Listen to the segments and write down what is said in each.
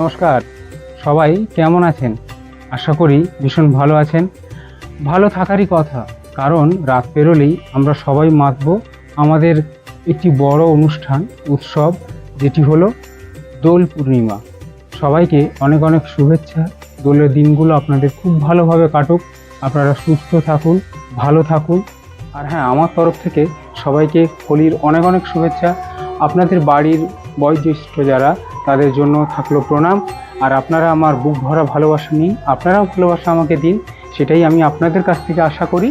নমস্কার। সবাই কেমন আছেন? আশা করি ভীষণ ভালো আছেন। ভালো থাকারই কথা, কারণ রাত পেরোলেই আমরা সবাই মাতব আমাদের একটি বড় অনুষ্ঠান, উৎসব, যেটি হলো দোল পূর্ণিমা। সবাইকে অনেক অনেক শুভেচ্ছা। দোলের দিনগুলো আপনাদের খুব ভালোভাবে কাটুক। আপনারা সুস্থ থাকুন, ভালো থাকুন। আর হ্যাঁ আমার তরফ থেকে সবাইকে হোলির অনেক অনেক শুভেচ্ছা। আপনাদের বাড়ির বয়োজ্যেষ্ঠ যারা তাদের জন্য থাকল প্রণাম। আর আপনারা আমার বুক ভরা ভালোবাসা নিন, আপনারাও ভালোবাসা আমাকে দিন, সেটাই আমি আপনাদের কাছ থেকে আশা করি।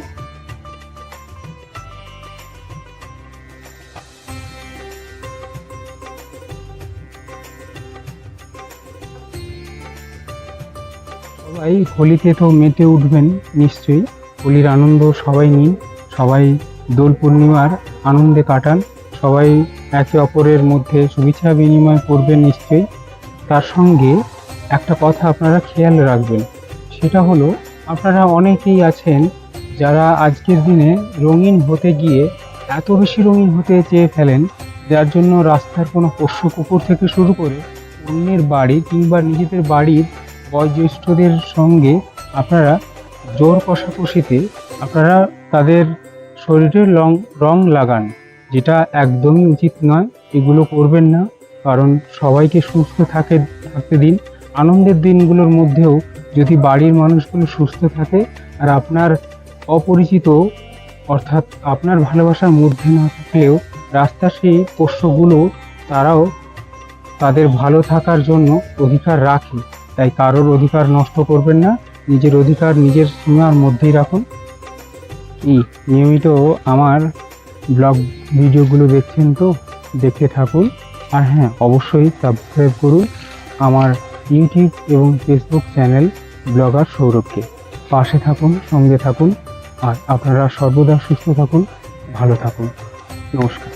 সবাই হোলিতে তো মেতে উঠবেন নিশ্চয়ই, হোলির আনন্দ সবাই নিন, সবাই দোল পূর্ণিমার আনন্দে কাটান, সবাই একে অপরের মধ্যে শুভেচ্ছা বিনিময় করবেন নিশ্চয়ই। তার সঙ্গে একটা কথা আপনারা খেয়াল রাখবেন, সেটা হলো আপনারা অনেকেই আছেন যারা আজকের দিনে রঙিন হতে গিয়ে এত বেশি রঙিন হতে চেয়ে ফেলেন, যার জন্য রাস্তার কোনো পোষ্য কুকুর থেকে শুরু করে অন্যের বাড়ি কিংবা নিজেদের বাড়ির বয়োজ্যেষ্ঠদের সঙ্গে আপনারা জোর কষাকষিতে আপনারা তাদের শরীরে রং রং লাগান। যেটা একদমই উচিত নয়, এগুলো করবেন না। কারণ সবাইকে সুস্থ থাকে, থাকতে দিন। আনন্দের দিনগুলোর মধ্যেও যদি বাড়ির মানুষগুলো সুস্থ থাকে, আর আপনার অপরিচিত, অর্থাৎ আপনার ভালোবাসার মধ্যে না থাকলেও রাস্তার সেই পোষ্যগুলো, তারাও তাদের ভালো থাকার জন্য অধিকার রাখে। তাই কারোর অধিকার নষ্ট করবেন না। নিজের অধিকার নিজের সীমার মধ্যেই রাখুন। এই নিয়মিত আমার ব্লগ ভিডিওগুলো দেখছেন তো, দেখে থাকুন। আর হ্যাঁ অবশ্যই সাবস্ক্রাইব করুন আমার ইউটিউব এবং ফেসবুক চ্যানেল ব্লগার সৌরভকে। পাশে থাকুন, সঙ্গে থাকুন, আর আপনারা সর্বদা সুস্থ থাকুন, ভালো থাকুন। নমস্কার।